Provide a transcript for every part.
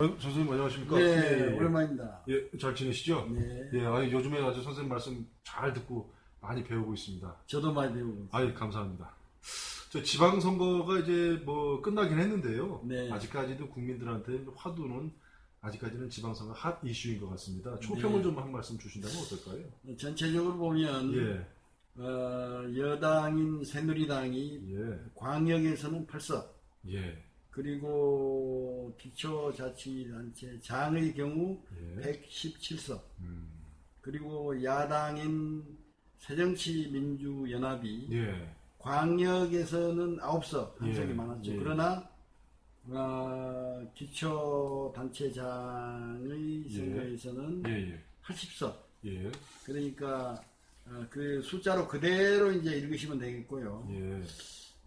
어, 선생님 안녕하십니까? 네, 예, 예. 오랜만입니다. 예, 잘 지내시죠? 네, 예, 아니, 요즘에 아주 선생님 말씀 잘 듣고 많이 배우고 있습니다. 저도 많이 배우고 있어요. 아이, 감사합니다. 저 지방선거가 이제 뭐 끝나긴 했는데요. 네. 아직까지도 국민들한테 화두는 아직까지는 지방선거 핫 이슈인 것 같습니다. 초평을 네. 좀한 말씀 주신다면 어떨까요? 전체적으로 보면 예, 어, 여당인 새누리당이 예, 광역에서는 8석, 예, 그리고 기초자치단체 장의 경우 예. 117석, 음, 그리고 야당인 새정치민주연합이 예, 광역에서는 9석, 한 예, 석이 많았죠. 예. 그러나 어, 기초단체장의 예. 선거에서는 예, 80석. 예, 예, 그러니까 어, 그 숫자로 그대로 이제 읽으시면 되겠고요.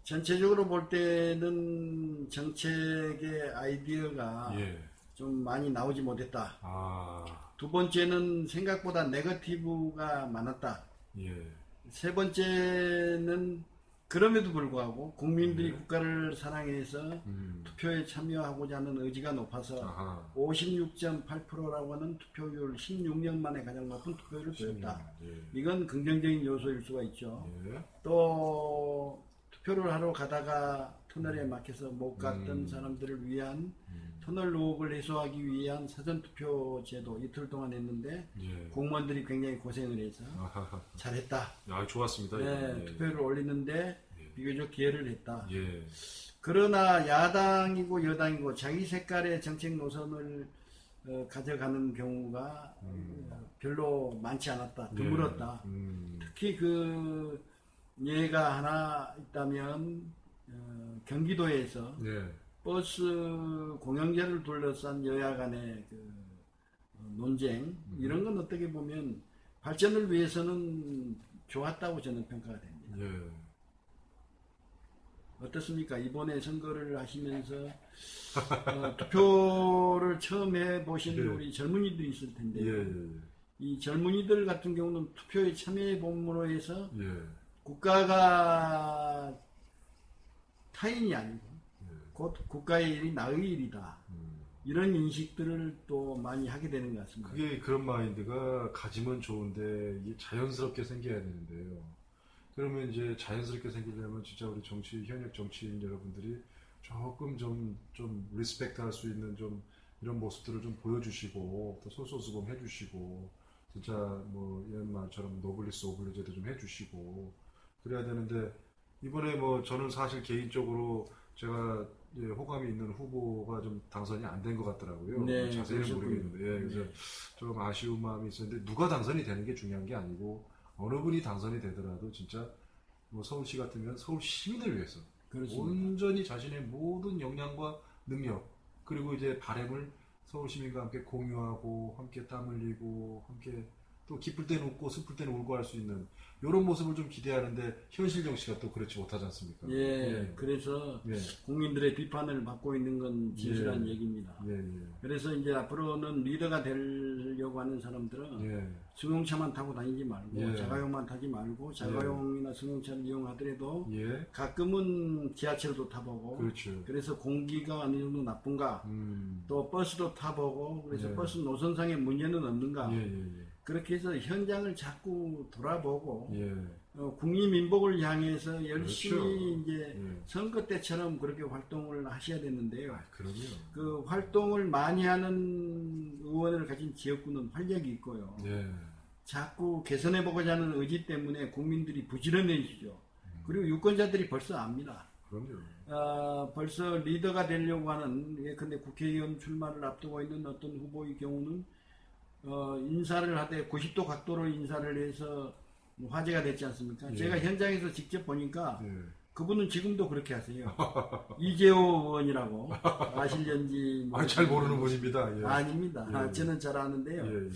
예, 전체적으로 볼 때는 정책의 아이디어가 예. 좀 많이 나오지 못했다. 아, 두 번째는 생각보다 네거티브가 많았다. 예, 세 번째는 그럼에도 불구하고 국민들이 네. 국가를 사랑해서 음, 투표에 참여하고자 하는 의지가 높아서 아하. 56.8%라고 하는 투표율 16년 만에 가장 높은 투표율을 보였다. 예, 이건 긍정적인 요소일 수가 있죠. 예, 또 투표를 하러 가다가 터널에 막혀서 못 갔던 음. 사람들을 위한 음, 터널 의혹을 해소하기 위한 사전투표 제도 이틀 동안 했는데 예. 공무원들이 굉장히 고생을 해서 아하하. 잘했다. 아, 좋았습니다. 네, 예, 투표율을 올리는데 예. 비교적 기회를 했다. 예, 그러나 야당이고 여당이고 자기 색깔의 정책 노선을 어, 가져가는 경우가 음. 어, 별로 많지 않았다. 드물었다. 예. 음, 특히 그 예가 하나 있다면 어, 경기도에서 예, 버스 공영제를 둘러싼 여야 간의 그 어, 논쟁 이런 건 어떻게 보면 발전을 위해서는 좋았다고 저는 평가가 됩니다. 예. 어떻습니까? 이번에 선거를 하시면서 어, 투표를 처음 해보신 네. 우리 젊은이들이 있을 텐데 예, 예, 이 젊은이들 같은 경우는 투표에 참여해 봄으로 해서 예, 국가가 타인이 아니고 예. 곧 국가의 일이 나의 일이다. 음. 이런 인식들을 또 많이 하게 되는 것 같습니다. 그게 그런 마인드가 가지면 좋은데 이게 자연스럽게 생겨야 되는데요. 그러면 이제 자연스럽게 생기려면 진짜 우리 정치 현역 정치인 여러분들이 조금 좀 좀 리스펙트 할 수 있는 좀 이런 모습들을 좀 보여주시고 또 솔선수범 해주시고 진짜 뭐 옛말처럼 노블리스 오블리제도 좀 해주시고 그래야 되는데 이번에 뭐 저는 사실 개인적으로 제가 이제 호감이 있는 후보가 좀 당선이 안 된 것 같더라고요. 네, 자세히는. 모르겠는데 예, 그래서 네. 좀 아쉬운 마음이 있었는데 누가 당선이 되는 게 중요한 게 아니고 어느 분이 당선이 되더라도 진짜 뭐 서울시 같으면 서울 시민을 위해서 그렇습니다. 온전히 자신의 모든 역량과 능력 그리고 이제 바램을 서울 시민과 함께 공유하고 함께 땀 흘리고 함께 또 기쁠 때는 웃고 슬플 때는 울고 할 수 있는 이런 모습을 좀 기대하는데 현실 정치가 또 그렇지 못하지 않습니까? 예, 그래서 예, 국민들의 비판을 받고 있는 건 진실한 예. 얘기입니다. 예, 예, 그래서 이제 앞으로는 리더가 되려고 하는 사람들은 예, 승용차만 타고 다니지 말고 예. 자가용만 타지 말고 자가용이나 승용차를 이용하더라도 예, 가끔은 지하철도 타보고 그렇죠. 그래서 공기가 어느 정도 나쁜가 음, 또 버스도 타보고 그래서 예. 버스 노선상에 문제는 없는가 예, 예, 그렇게 해서 현장을 자꾸 돌아보고 예, 예, 어, 국민 민복을 향해서 열심히 그렇죠. 이제 예. 선거 때처럼 그렇게 활동을 하셔야 되는데요. 아, 그럼요. 그 활동을 많이 하는 의원을 가진 지역구는 활력이 있고요. 예, 자꾸 개선해 보고자 하는 의지 때문에 국민들이 부지런해지죠. 음. 그리고 유권자들이 벌써 압니다. 그럼요. 어, 벌써 리더가 되려고 하는 예컨대 국회의원 출마를 앞두고 있는 어떤 후보의 경우는 어, 인사를 하되 90도 각도로 인사를 해서 화제가 됐지 않습니까? 예. 제가 현장에서 직접 보니까 예. 그분은 지금도 그렇게 하세요. 이재호 의원이라고 아실련지 아, 잘 모르는 분입니다. 예. 아닙니다. 예, 예. 저는 잘 아는데요. 예, 예.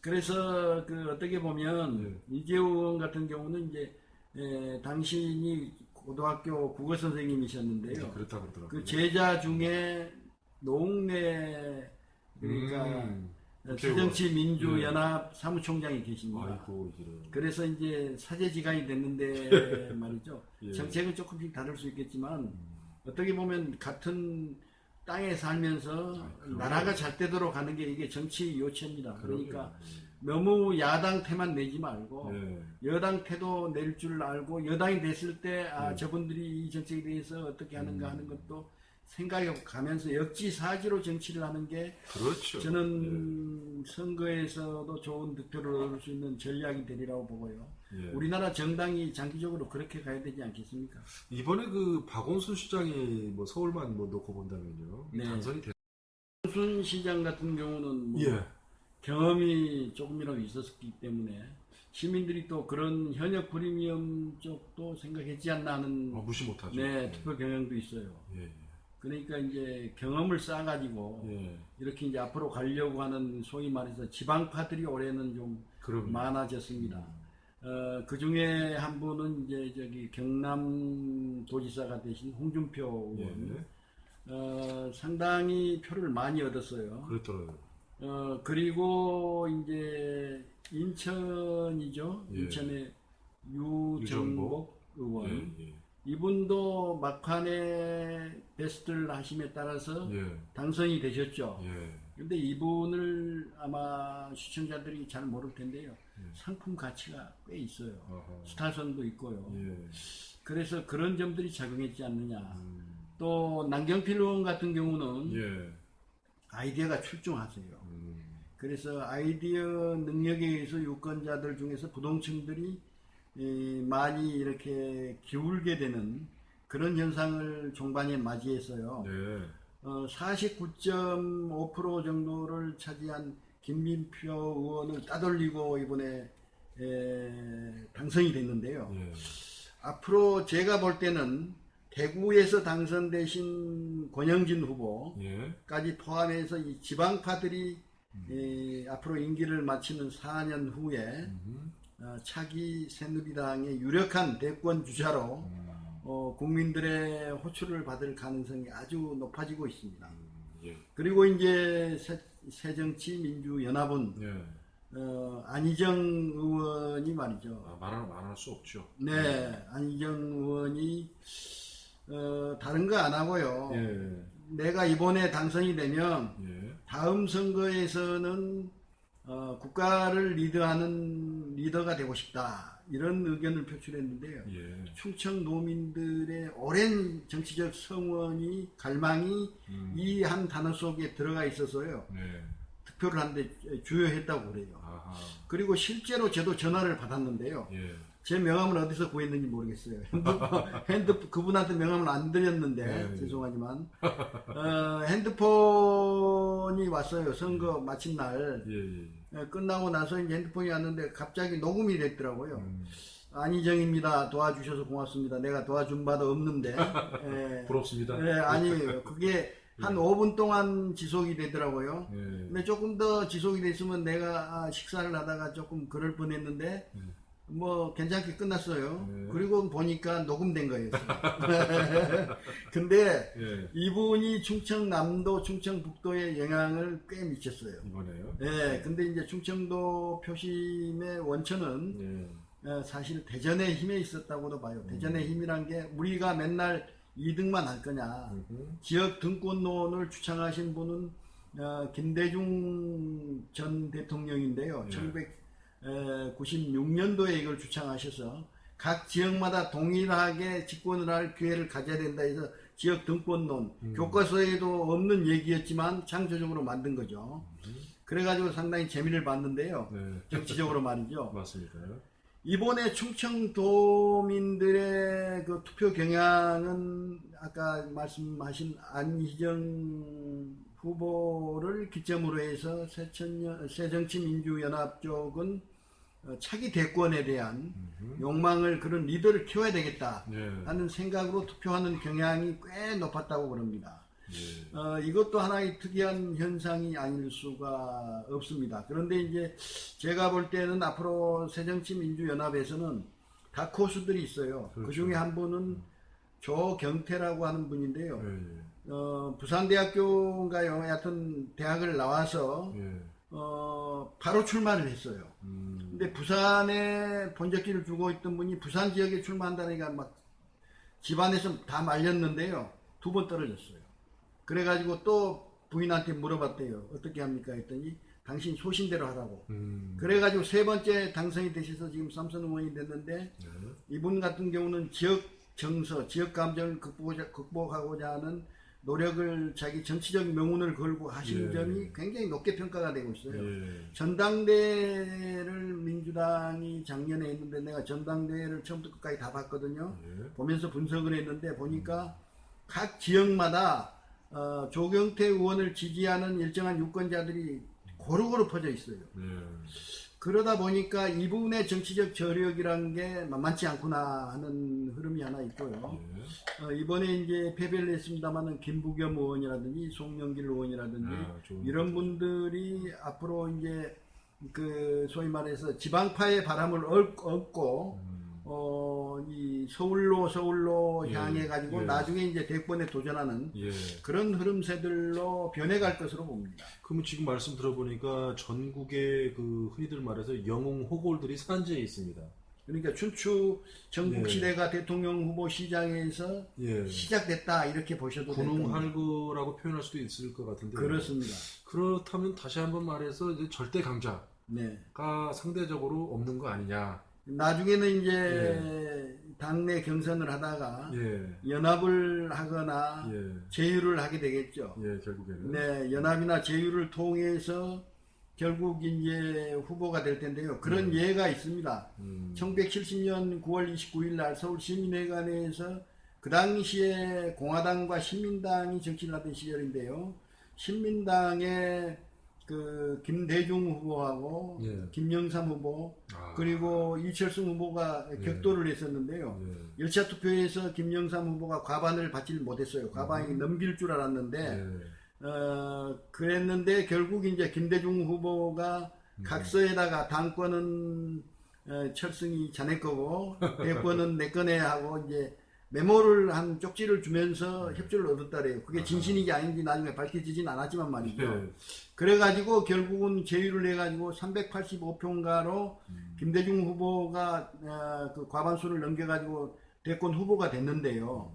그래서 그 어떻게 보면 이재호 의원 같은 경우는 이제 에, 당신이 고등학교 국어 선생님이셨는데요. 예, 그렇다 그러더라고요. 그 제자 중에 노웅래 그러니까 음, 새정치 민주연합 사무총장이 계십니다. 아이고 이런. 그래서 이제 사제지간이 됐는데 말이죠. 예. 정책은 조금씩 다를 수 있겠지만 어떻게 보면 같은 땅에 살면서 아. 나라가 잘 되도록 하는 게 이게 정치 요체입니다. 그러니까 그러니까 너무 야당 태만 내지 말고 예. 여당 태도 낼 줄 알고 여당이 됐을 때 아, 네. 저분들이 이 정책에 대해서 어떻게 하는가 음. 하는 것도 생각해 가면서 역지사지로 정치를 하는 게 그렇죠. 저는 선거에서도 좋은 득표를 얻을 수 있는 전략이 되리라고 보고요. 예. 예. 우리나라 정당이 장기적으로 그렇게 가야 되지 않겠습니까? 이번에 그 박원순 시장이 뭐 서울만 뭐 놓고 본다면요. 네. 당선이 됐. 순 시장 같은 경우는 뭐 예. 경험이 조금이라도 있었기 때문에 시민들이 또 그런 현역 프리미엄 쪽도 생각했지 않나 하는 어, 무시 못하죠. 네, 투표 경향도 있어요. 예. 그러니까 이제 경험을 쌓아가지고 예. 예. 이렇게 이제 앞으로 가려고 하는 소위 말해서 지방파들이 올해는 좀 그럼 많아졌습니다. 어, 그 중에 한 분은 이제 저기 경남 도지사가 되신 홍준표 의원. 예. 어, 상당히 표를 많이 얻었어요. 그랬더라고요. 어, 그리고 이제 인천이죠. 예. 인천의 유정복 유정복. 의원. 예. 예. 이분도 막판에 베스트를 하심에 따라서 예. 당선이 되셨죠. 예. 근데 이분을 아마 시청자들이 잘 모를 텐데요. 예. 상품 가치가 꽤 있어요. 아하. 스타성도 있고요. 예. 그래서 그런 점들이 작용했지 않느냐. 음. 또 남경필 의원 같은 경우는 예. 아이디어가 출중하세요. 음. 그래서 아이디어 능력에 의해서 유권자들 중에서 부동층들이 이, 많이 이렇게 기울게 되는 그런 현상을 종반에 맞이했어요. 네. 어, 49.5% 정도를 차지한 김민표 의원을 따돌리고 이번에 에, 당선이 됐는데요. 예. 앞으로 제가 볼 때는 대구에서 당선되신 권영진 후보까지 예. 포함해서 이 지방파들이 이, 앞으로 임기를 마치는 4년 후에 음. 어, 차기 새누리당의 유력한 대권 주자로 음. 어, 국민들의 호출을 받을 가능성이 아주 높아지고 있습니다. 예. 그리고 이제 새, 새정치민주연합은 예. 어, 안희정 의원이 말이죠. 아, 말할 말할 수 없죠. 네, 안희정 의원이 어, 다른 거 안 하고요. 예. 내가 이번에 당선이 되면 예. 다음 선거에서는 어, 국가를 리드하는 리더가 되고 싶다 이런 의견을 표출했는데요. 예. 충청 노민들의 오랜 정치적 성원이 갈망이 음. 이한 단어 속에 들어가 있어서요. 네. 투표를 하는데 주요했다고 그래요. 아하. 그리고 실제로 저도 전화를 받았는데요. 예. 제 명함을 어디서 구했는지 모르겠어요. 핸드폰, 핸드 그분한테 명함을 안 드렸는데 네. 죄송하지만 어, 핸드폰 이 왔어요. 선거 마친 날 예. 예. 어, 끝나고 나서 이제 핸드폰이 왔는데 갑자기 녹음이 됐더라고요. 음. 안희정입니다. 도와주셔서 고맙습니다. 내가 도와준 바도 없는데. 예. 부럽습니다. 예, 아니 그게 한 5분 동안 지속이 되더라고요. 예. 근데 조금 더 지속이 됐으면 내가 아, 식사를 하다가 조금 그럴 뻔 했는데 네. 뭐 괜찮게 끝났어요. 네. 그리고 보니까 녹음된 거예요. 근데 네. 이분이 충청남도, 충청북도에 영향을 꽤 미쳤어요. 아, 이번에요? 네, 예, 근데 이제 충청도 표심의 원천은 네. 사실 대전의 힘에 있었다고도 봐요. 음. 대전의 힘이란 게 우리가 맨날 2등만 할 거냐. 음. 지역 등권론을 추창하신 분은 어, 김대중 전 대통령인데요. 네. 96년도에 이걸 주창하셔서 각 지역마다 동일하게 집권을 할 기회를 가져야 된다 해서 지역 등권론 음. 교과서에도 없는 얘기였지만 창조적으로 만든 거죠. 그래가지고 상당히 재미를 봤는데요. 네. 정치적으로 말이죠. 맞습니다. 이번에 충청도민들의 그 투표 경향은 아까 말씀하신 안희정 후보를 기점으로 해서 새정치민주연합 쪽은 어, 차기 대권에 대한 음흠. 욕망을 그런 리더를 키워야 되겠다 예. 하는 생각으로 투표하는 경향이 꽤 높았다고 그럽니다. 예. 어, 이것도 하나의 특이한 현상이 아닐 수가 없습니다. 그런데 이제 제가 볼 때는 앞으로 새정치민주연합에서는 다코수들이 있어요. 그 그렇죠. 중에 한 분은 조경태라고 하는 분인데요. 예. 어, 부산대학교인가요? 하여튼 대학을 나와서 예. 어, 바로 출마를 했어요. 음. 근데 부산에 본적기를 두고 있던 분이 부산 지역에 출마한다니까 막 집안에서 다 말렸는데요. 두 번 떨어졌어요. 그래가지고 또 부인한테 물어봤대요. 어떻게 합니까? 했더니 당신 소신대로 하라고. 음. 그래가지고 세 번째 당선이 되셔서 지금 삼선 의원이 됐는데 네. 이분 같은 경우는 지역 정서, 지역 감정을 극복하고자, 극복하고자 하는 노력을 자기 정치적 명운을 걸고 하신 예. 점이 굉장히 높게 평가가 되고 있어요. 예. 전당대회를 민주당이 작년에 했는데 내가 전당대회를 처음부터 끝까지 다 봤거든요. 예. 보면서 분석을 했는데 보니까 각 지역마다 어, 조경태 의원을 지지하는 일정한 유권자들이 고루고루 퍼져 있어요. 예. 그러다 보니까 이분의 정치적 저력이란 게 만만치 않구나 하는 흐름이 하나 있고요. 예. 어, 이번에 이제 패배를 했습니다만은 김부겸 의원이라든지 송영길 의원이라든지 아, 이런 분들이 앞으로 이제 그 소위 말해서 지방파의 바람을 얻- 얻고 음. 어, 이 서울로 서울로 예, 향해 가지고 예. 나중에 이제 대권에 도전하는 예. 그런 흐름새들로 변해갈 것으로 봅니다. 그러면 지금 말씀 들어보니까 전국에 그 흔히들 말해서 영웅 호골들이 산재해 있습니다. 그러니까 춘추 전국 예. 시대가 대통령 후보 시장에서 예. 시작됐다 이렇게 보셔도. 군웅할거라고 표현할 수도 있을 것 같은데. 그렇습니다. 그렇다면 다시 한번 말해서 이제 절대 강자가 네. 상대적으로 없는 거 아니냐. 나중에는 이제 당내 경선을 하다가 예. 연합을 하거나 예. 제휴를 하게 되겠죠. 예, 결국에는. 네, 연합이나 제휴를 통해서 결국 이제 후보가 될 텐데요. 그런 예가 있습니다. 음. 1970년 9월 29일 날 서울 시민회관에서 그 당시에 공화당과 신민당이 정치를 하던 시절인데요. 신민당의 그 김대중 후보하고 예. 김영삼 후보 아. 그리고 이철승 후보가 예. 격돌을 했었는데요. 예. 1차 투표에서 김영삼 후보가 과반을 받지 못했어요. 과반이 넘길 줄 알았는데 예. 어, 그랬는데 결국 이제 김대중 후보가 각서에다가 당권은 어, 철승이 자네 거고 대권은 내 거네 하고 이제 메모를 한 쪽지를 주면서 협조를 얻었다래요. 그게 진실인지 아닌지 나중에 밝혀지진 않았지만 말이죠. 예. 그래가지고 결국은 제의를 해가지고 385표인가로 김대중 후보가 어, 그 과반수를 넘겨가지고 대권 후보가 됐는데요.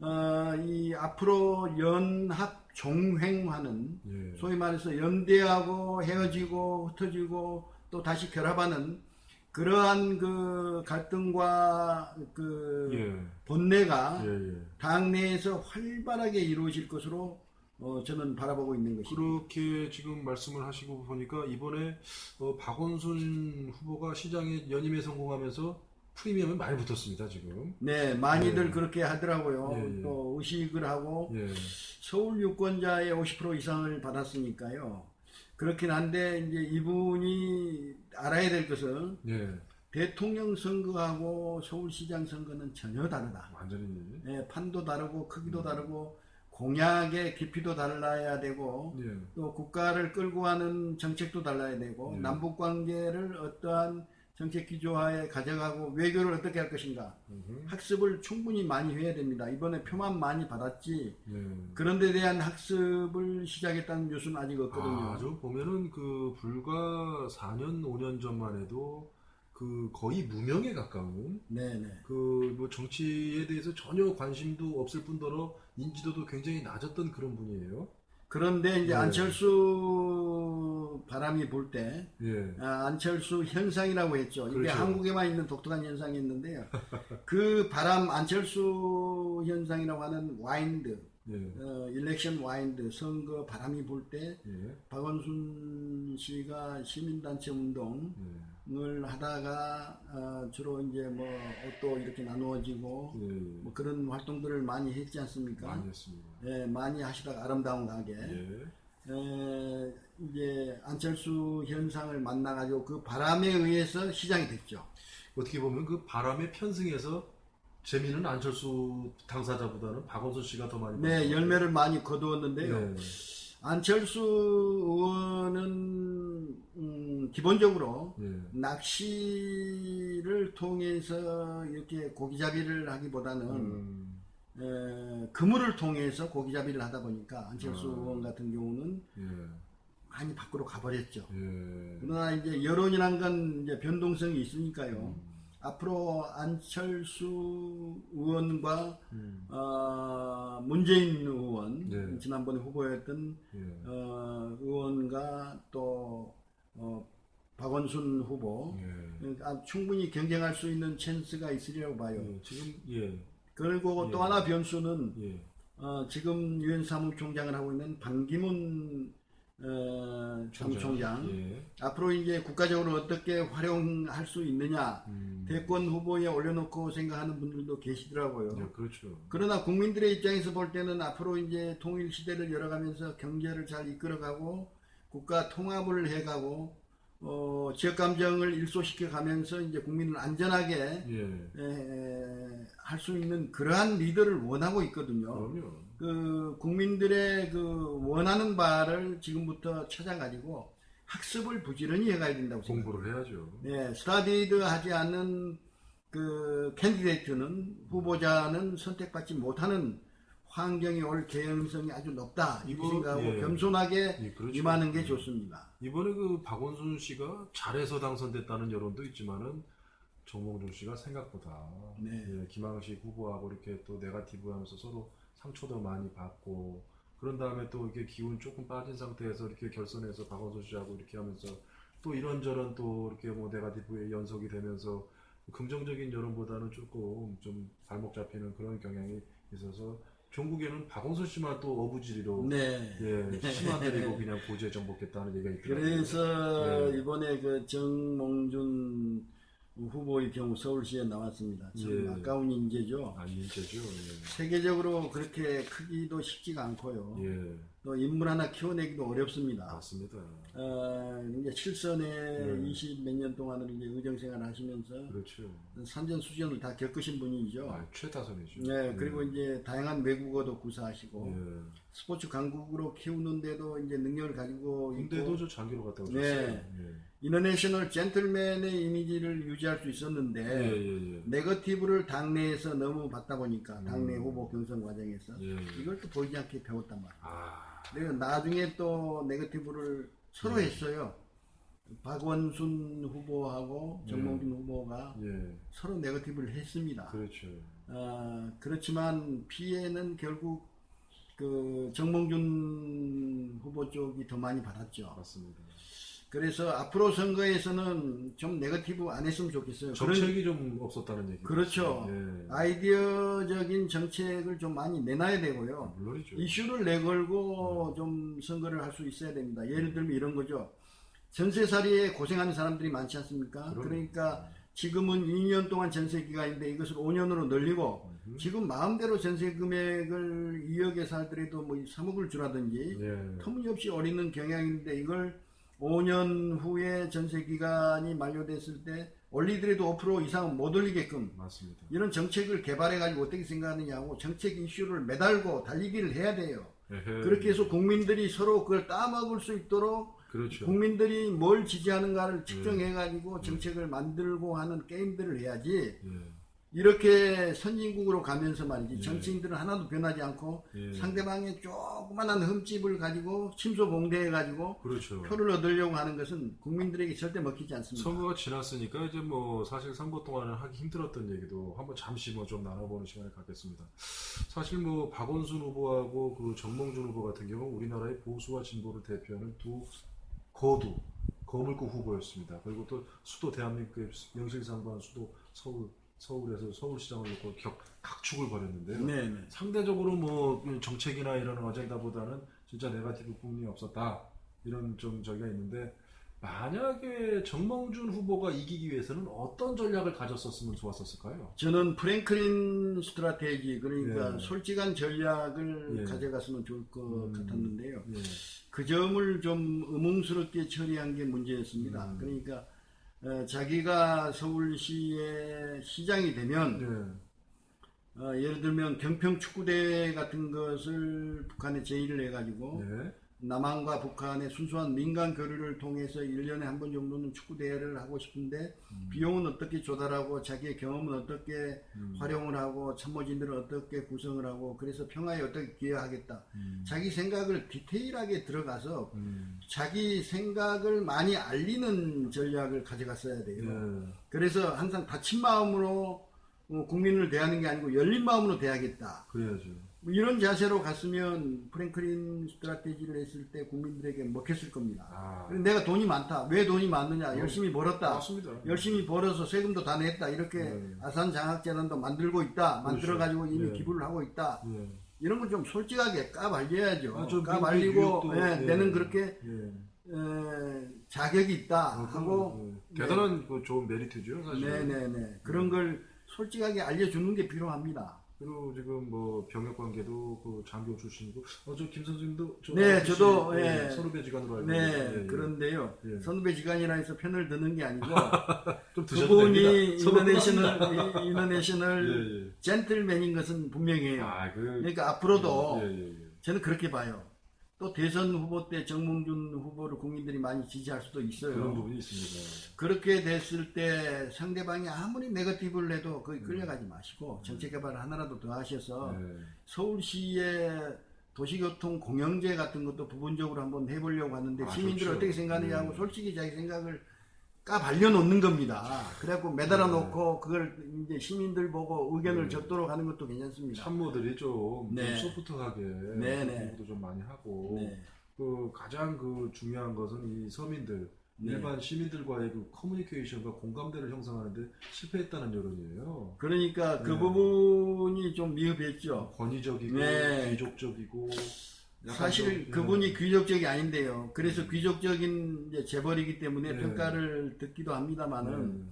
어, 이 앞으로 연합 종횡하는 예. 소위 말해서 연대하고 헤어지고 흩어지고 또 다시 결합하는 그러한 그 갈등과 그 예. 본내가 예. 예. 당내에서 활발하게 이루어질 것으로 어, 저는 바라보고 있는 것입니다. 그렇게 지금 말씀을 하시고 보니까 이번에 어, 박원순 후보가 시장에 연임에 성공하면서 프리미엄이 많이 붙었습니다 지금. 네, 많이들 예. 그렇게 하더라고요. 예, 예. 또 의식을 하고 예. 서울 유권자의 50% 이상을 받았으니까요. 그렇긴 한데 이제 이분이 알아야 될 것은 예. 대통령 선거하고 서울시장 선거는 전혀 다르다. 완전히. 예, 판도 다르고 크기도 다르고 공약의 깊이도 달라야 되고 예. 또 국가를 끌고 가는 정책도 달라야 되고 예. 남북 관계를 어떠한 정책 기조화에 가져가고 외교를 어떻게 할 것인가 음흠. 학습을 충분히 많이 해야 됩니다. 이번에 표만 많이 받았지 예. 그런 데 대한 학습을 시작했다는 뉴스는 아직 없거든요. 아, 주 보면은 그 불과 4년 5년 전만 해도 그 거의 무명에 가까운 네네. 그뭐 정치에 대해서 전혀 관심도 없을 뿐더러 인지도도 굉장히 낮았던 그런 분이에요. 그런데 이제 네. 안철수 바람이 불 때 예. 아, 안철수 현상이라고 했죠. 이게 그렇죠. 한국에만 있는 독특한 현상이었는데요. 그 바람 안철수 현상이라고 하는 와인드, 예. 어, 일렉션 와인드, 선거 바람이 불 때 예. 박원순 씨가 시민단체 운동을 예. 하다가 어, 주로 이제 뭐 옷도 이렇게 나누어지고 예. 뭐 그런 활동들을 많이 했지 않습니까? 많이 했습니다. 예, 많이 하시다가 아름다운 가게. 예. 에, 이제 안철수 현상을 만나가지고 그 바람에 의해서 시장이 됐죠. 어떻게 보면 그 바람에 편승해서 재미는 안철수 당사자보다는 박원순 씨가 더 많이 네. 열매를 많이 거두었는데요. 네. 안철수 의원은 음, 기본적으로 예. 낚시를 통해서 이렇게 고기잡이를 하기보다는 음, 에, 그물을 통해서 고기잡이를 하다 보니까 안철수 음. 의원 같은 경우는 예. 많이 밖으로 가버렸죠. 예. 그러나 이제 여론이란 건 이제 변동성이 있으니까요. 음. 앞으로 안철수 의원과 음. 어, 문재인 의원 네. 지난번에 후보였던 예. 어, 의원과 또 어, 박원순 후보 예. 아, 충분히 경쟁할 수 있는 찬스가 있으리라고 봐요. 예. 지금 예. 그리고 예. 또 하나 변수는 예. 어, 지금 유엔 사무총장을 하고 있는 반기문 어, 사무총장 예. 앞으로 이제 국가적으로 어떻게 활용할 수 있느냐 음. 대권 후보에 올려놓고 생각하는 분들도 계시더라고요. 예, 그렇죠. 그러나 국민들의 입장에서 볼 때는 앞으로 이제 통일 시대를 열어가면서 경제를 잘 이끌어가고 국가 통합을 해가고 어, 지역 감정을 일소시켜 가면서 이제 국민을 안전하게 예. 할 수 있는 그러한 리더를 원하고 있거든요. 그럼요. 그 국민들의 그 원하는 바를 지금부터 찾아가지고 학습을 부지런히 해가야 된다고 생각합니다. 공부를 해야죠. 네, 스타디드 하지 않는 그 캔디데이트는 후보자는 선택받지 못하는 환경이 올 개연성이 아주 높다 이 이거, 생각하고 예. 겸손하게 예, 그렇죠. 임하는 게 좋습니다. 이번에 그 박원순 씨가 잘해서 당선됐다는 여론도 있지만은 정몽준 씨가 생각보다 네. 예, 김항식 후보하고 이렇게 또 네가티브하면서 서로 상처도 많이 받고 그런 다음에 또 이렇게 기운 조금 빠진 상태에서 이렇게 결선에서 박원순 씨하고 이렇게 하면서 또 이런저런 또 이렇게 뭐 네가티브에 연속이 되면서 긍정적인 여론보다는 조금 좀 발목 잡히는 그런 경향이 있어서 종국에는 박원순 씨만 또 어부지리로 네. 예, 심화드리고 그냥 고지에 정복했다는 얘기가 있더라고요. 그래서 네. 이번에 그 정몽준 후보의 경우 서울시에 나왔습니다. 참 예. 아까운 인재죠. 아, 인재죠. 예. 세계적으로 그렇게 크기도 쉽지가 않고요. 예, 또 인물 하나 키워내기도 어렵습니다. 맞습니다. 어, 이제 칠선에 네. 20몇 년 동안을 이제 의정생활 하시면서 그렇죠. 산전수전을 다 겪으신 분이죠. 아, 최다선이죠. 네, 그리고 이제 다양한 외국어도 구사하시고 예. 스포츠 강국으로 키우는데도 이제 능력을 가지고 군대도 저 장기로 갔다 네. 오셨어요. 예. 인터내셔널 젠틀맨의 이미지를 유지할 수 있었는데 예, 예, 예. 네거티브를 당내에서 너무 받다 보니까 당내 음. 후보 경선 과정에서 예, 예. 이걸 또 보이지 않게 배웠단 말이에요. 아, 그리고 나중에 또 네거티브를 서로 네. 했어요. 박원순 후보하고 네. 정몽준 후보가 예, 서로 네거티브를 했습니다. 그렇죠. 어, 그렇지만 피해는 결국 그 정몽준 후보 쪽이 더 많이 받았죠. 맞습니다. 그래서 앞으로 선거에서는 좀 네거티브 안 했으면 좋겠어요. 그런- 정책이 좀 없었다는 얘기. 그렇죠. 예. 아이디어적인 정책을 좀 많이 내놔야 되고요. 물론이죠. 이슈를 내걸고 좀 선거를 할 수 있어야 됩니다. 예를 들면 이런 거죠. 전세살이에 고생하는 사람들이 많지 않습니까? 그럼요. 그러니까 지금은 2년 동안 전세 기간인데 이것을 5년으로 늘리고 음. 지금 마음대로 전세 금액을 2억에 살더라도 뭐 3억을 주라든지 예. 터무니없이 어리는 경향인데 이걸 5년 후에 전세 기간이 만료됐을 때 올리더라도 5% 이상은 못 올리게끔 맞습니다. 이런 정책을 개발해 가지고 어떻게 생각하느냐고 정책 이슈를 매달고 달리기를 해야 돼요. 에헤. 그렇게 해서 국민들이 서로 그걸 따먹을 수 있도록 그렇죠. 국민들이 뭘 지지하는가를 측정해 가지고 정책을 만들고 하는 게임들을 해야지 예. 이렇게 선진국으로 가면서 말이지 예. 정치인들은 하나도 변하지 않고 예. 상대방의 조그만한 흠집을 가지고 침소봉대해 가지고 그렇죠. 표를 얻으려고 하는 것은 국민들에게 절대 먹히지 않습니다. 선거가 지났으니까 이제 뭐 사실 선거 동안은 하기 힘들었던 얘기도 한번 잠시 뭐 좀 나눠보는 시간을 갖겠습니다. 사실 뭐 박원순 후보하고 그 정몽준 후보 같은 경우 는 우리나라의 보수와 진보를 대표하는 두 거두 거물급 후보였습니다. 그리고 또 수도 대한민국의 명실상부한 수도 서울 서울에서 서울시장을 놓고 격 각축을 벌였는데요. 네, 네. 상대적으로 뭐 정책이나 이런 어젠다보다는 진짜 네가티브 뿐이 없었다 이런 좀 저기가 있는데 만약에 정몽준 후보가 이기기 위해서는 어떤 전략을 가졌었으면 좋았었을까요? 저는 프랭클린 스트라테지 그러니까 예. 솔직한 전략을 예. 가져갔으면 좋을 것 음. 같았는데요. 예, 그 점을 좀 의문스럽게 처리한 게 문제였습니다. 음. 그러니까 어, 자기가 서울시의 시장이 되면 예, 어, 예를 들면 경평 축구대회 같은 것을 북한에 제의를 해가지고 예, 남한과 북한의 순수한 민간 교류를 통해서 1년에 한 번 정도는 축구 대회를 하고 싶은데 비용은 어떻게 조달하고 자기의 경험은 어떻게 활용을 하고 참모진들을 어떻게 구성을 하고 그래서 평화에 어떻게 기여하겠다. 자기 생각을 디테일하게 들어가서 음. 자기 생각을 많이 알리는 전략을 가져갔어야 돼요. 예. 그래서 항상 닫힌 마음으로 어, 국민을 대하는 게 아니고 열린 마음으로 대하겠다. 그래야죠. 뭐 이런 자세로 갔으면 프랭클린 스트라테지를 했을 때 국민들에게 먹혔을 겁니다. 아. 내가 돈이 많다. 왜 돈이 많느냐? 열심히 벌었다. 맞습니다. 열심히 벌어서 세금도 다 냈다. 이렇게 네. 아산 장학재단도 만들고 있다. 만들어 가지고 이미 네. 기부를 하고 있다. 예. 이런 건 좀 솔직하게 까발려야죠. 아, 좀 까발리고 예, 예. 내는 그렇게 예. 에, 자격이 있다 어, 하고 예. 대단한 그 좋은 메리트죠, 사실. 네네네 그런 걸 솔직하게 알려주는 게 필요합니다. 그리고 지금 뭐 병역 관계도 그 장교 출신이고, 어, 저 김 선생님도 저 네, 저도, 예, 예. 선후배 지간으로 알고 네 있는데, 예, 예. 그런데요 예. 선후배 지간이라 해서 편을 드는 게 아니고 좀 드셔도 그분이 됩니다. 서로 인터내셔널 인터내셔널 예, 예. 젠틀맨인 것은 분명해요. 아, 그 그러니까 앞으로도 예, 예, 예. 저는 그렇게 봐요. 또 대선 후보 때 정몽준 후보를 국민들이 많이 지지할 수도 있어요. 그런 부분이 있습니다. 그렇게 됐을 때 상대방이 아무리 네거티브를 해도 음. 거기 끌려가지 마시고 정책 개발 하나라도 더 하셔서 네. 서울시의 도시교통 공영제 같은 것도 부분적으로 한번 해보려고 하는데 아, 시민들이 좋죠. 어떻게 생각하느냐고 네. 솔직히 자기 생각을 까발려 놓는 겁니다. 그래갖고 매달아 네. 놓고 그걸 이제 시민들 보고 의견을 네. 적도록 하는 것도 괜찮습니다. 참모들이 좀, 네. 좀 소프트하게 네, 네. 공부도 좀 많이 하고 네. 그 가장 그 중요한 것은 이 서민들 네. 일반 시민들과의 그 커뮤니케이션과 공감대를 형성하는데 실패했다는 여론이에요. 그러니까 그 네. 부분이 좀 미흡했죠. 권위적이고 네. 귀족적이고 사실 좀, 그분이 귀족적이 아닌데요. 그래서 귀족적인 이제 재벌이기 때문에 네. 평가를 듣기도 예. 합니다만은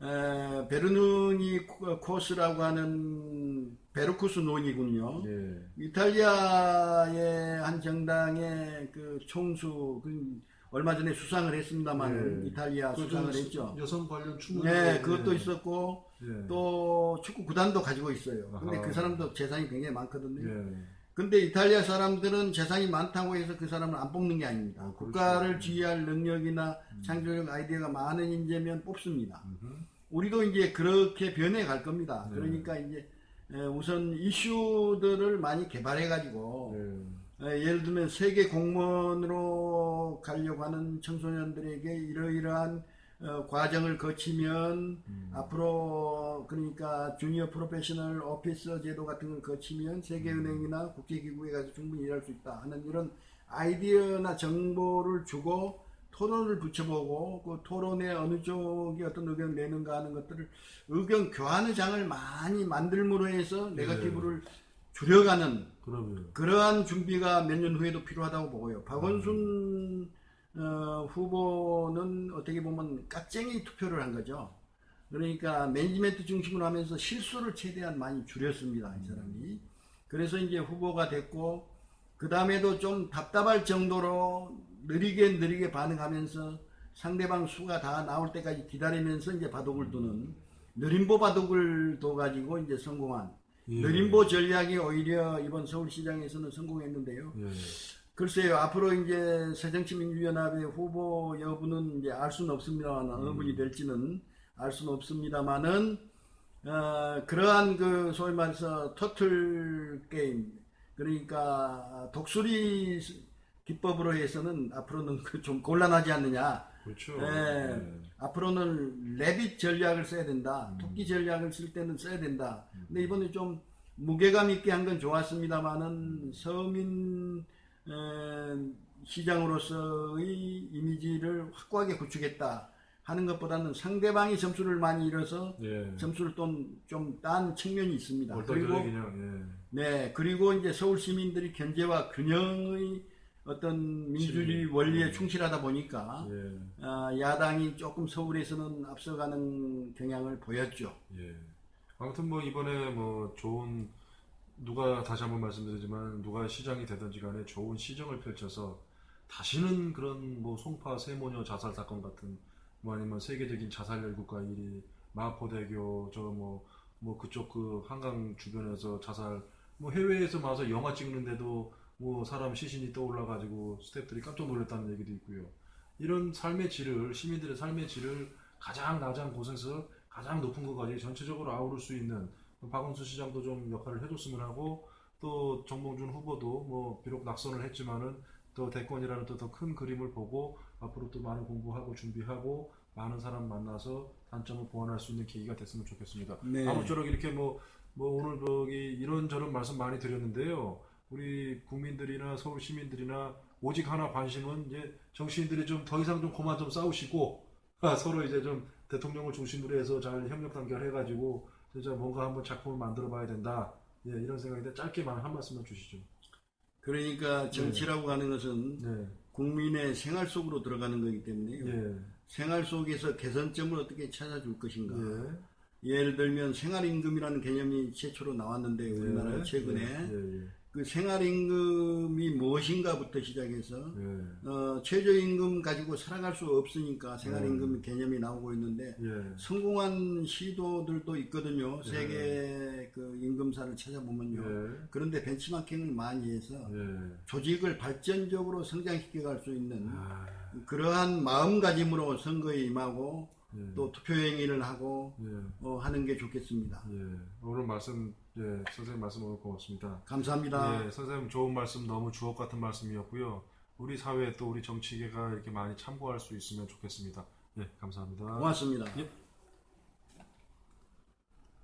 네. 에, 베르누니 코- 코스라고 하는 베르쿠스 논이군요. 예. 이탈리아의 한 정당의 그 총수 그 얼마 전에 수상을 했습니다만 네. 이탈리아 그 수상을 저 했죠. 여성 관련 추모 네, 그것도 있었고 예. 또 축구 구단도 가지고 있어요. 근데 아하. 그 사람도 재산이 굉장히 많거든요. 예. 근데 이탈리아 사람들은 재산이 많다고 해서 그 사람을 안 뽑는 게 아닙니다. 어. 국가를 지휘할 능력이나 창조적 아이디어가 많은 인재면 뽑습니다. 음흠. 우리도 이제 그렇게 변해 갈 겁니다. 네. 그러니까 이제 에, 우선 이슈들을 많이 개발해 가지고 예. 예를 들면 세계 공무원으로 가려고 하는 청소년들에게 이러이러한 어, 과정을 거치면 음. 앞으로 그러니까 주니어 프로페셔널 오피서 제도 같은 걸 거치면 세계은행이나 음. 국제기구에 가서 충분히 일할 수 있다 하는 이런 아이디어나 정보를 주고 토론을 붙여보고 그 토론에 어느 쪽이 어떤 의견을 내는가 하는 것들을 의견 교환의 장을 많이 만들므로 해서 네. 네거티브를 줄여가는 그러면 그러한 준비가 몇 년 후에도 필요하다고 보고요. 박원순 어, 후보는 어떻게 보면 깍쟁이 투표를 한 거죠. 그러니까 매니지멘트 중심으로 하면서 실수를 최대한 많이 줄였습니다. 이 사람이. 그래서 이제 후보가 됐고 그 다음에도 좀 답답할 정도로 느리게 느리게 반응하면서 상대방 수가 다 나올 때까지 기다리면서 이제 바둑을 두는 느림보 바둑을 둬 가지고 이제 성공한 예. 느림보 전략이 오히려 이번 서울시장에서는 성공했는데요. 예. 글쎄요, 앞으로 이제 새정치민주연합의 후보 여부는 이제 알 수는 없습니다만 어느 분이 될지는 알 수는 없습니다만은 어, 그러한 그 소위 말해서 터틀 게임 그러니까 독수리 기법으로 해서는 앞으로는 그 좀 곤란하지 않느냐. 그렇죠. 예. 예. 앞으로는 레빗 전략을 써야 된다. 토끼 전략을 쓸 때는 써야 된다. 근데 이번에 좀 무게감 있게 한 건 좋았습니다만은 서민 에, 시장으로서의 이미지를 확고하게 구축했다 하는 것보다는 상대방이 점수를 많이 잃어서 예. 점수를 좀 딴 측면이 있습니다. 그리고 그냥 네 그리고 이제 서울 시민들이 견제와 균형의 어떤 민주주의. 원리에 음. 충실하다 보니까 예. 예. 아, 야당이 조금 서울에서는 앞서가는 경향을 보였죠. 예. 아무튼 뭐 이번에 뭐 좋은 누가 다시 한번 말씀드리지만 누가 시장이 되든지 간에 좋은 시정을 펼쳐서 다시는 그런 뭐 송파 세모녀 자살 사건 같은 뭐 아니면 세계적인 자살 열국가 일이 마포대교 저뭐뭐 그쪽 그 한강 주변에서 자살 뭐 해외에서 와서 영화 찍는데도 뭐 사람 시신이 떠올라 가지고 스태프들이 깜짝 놀랐다는 얘기도 있고요. 이런 삶의 질을 시민들의 삶의 질을 가장 낮은 곳에서 가장 높은 것까지 전체적으로 아우를 수 있는 박원순 시장도 좀 역할을 해줬으면 하고 또 정봉준 후보도 뭐 비록 낙선을 했지만은 또 대권이라는 또 더 큰 그림을 보고 앞으로 또 많은 공부하고 준비하고 많은 사람 만나서 단점을 보완할 수 있는 계기가 됐으면 좋겠습니다. 네. 아무쪼록 이렇게 뭐, 뭐 오늘 저기 이런저런 말씀 많이 드렸는데요. 우리 국민들이나 서울 시민들이나 오직 하나 관심은 이제 정치인들이 좀 더 이상 좀 그만 좀 싸우시고 아, 서로 이제 좀 대통령을 중심으로 해서 잘 협력 단결 해가지고 진짜 뭔가 한번 작품을 만들어 봐야 된다. 예, 이런 생각인데 짧게만 한 말씀만 주시죠. 그러니까 정치라고 하는 것은 네, 국민의 생활 속으로 들어가는 거기 때문에요. 예, 생활 속에서 개선점을 어떻게 찾아줄 것인가. 예. 예를 들면 생활임금이라는 개념이 최초로 나왔는데 우리나라 예, 최근에 예, 예, 그 생활임금이 무엇인가부터 시작해서 예, 어, 최저임금 가지고 살아갈 수 없으니까 생활임금 개념이 나오고 있는데 예, 성공한 시도들도 있거든요. 예. 세계 그 임금사를 찾아보면요. 예, 그런데 벤치마킹을 많이 해서 예. 조직을 발전적으로 성장시켜 갈 수 있는 아, 그러한 마음가짐으로 선거에 임하고 예, 또 투표행위를 하고 예. 어, 하는 게 좋겠습니다. 예, 오늘 말씀, 예, 선생님 말씀 오늘 고맙습니다. 감사합니다. 예, 선생님 좋은 말씀 너무 주옥 같은 말씀이었고요. 우리 사회 또 우리 정치계가 이렇게 많이 참고할 수 있으면 좋겠습니다. 예, 감사합니다. 고맙습니다. 예.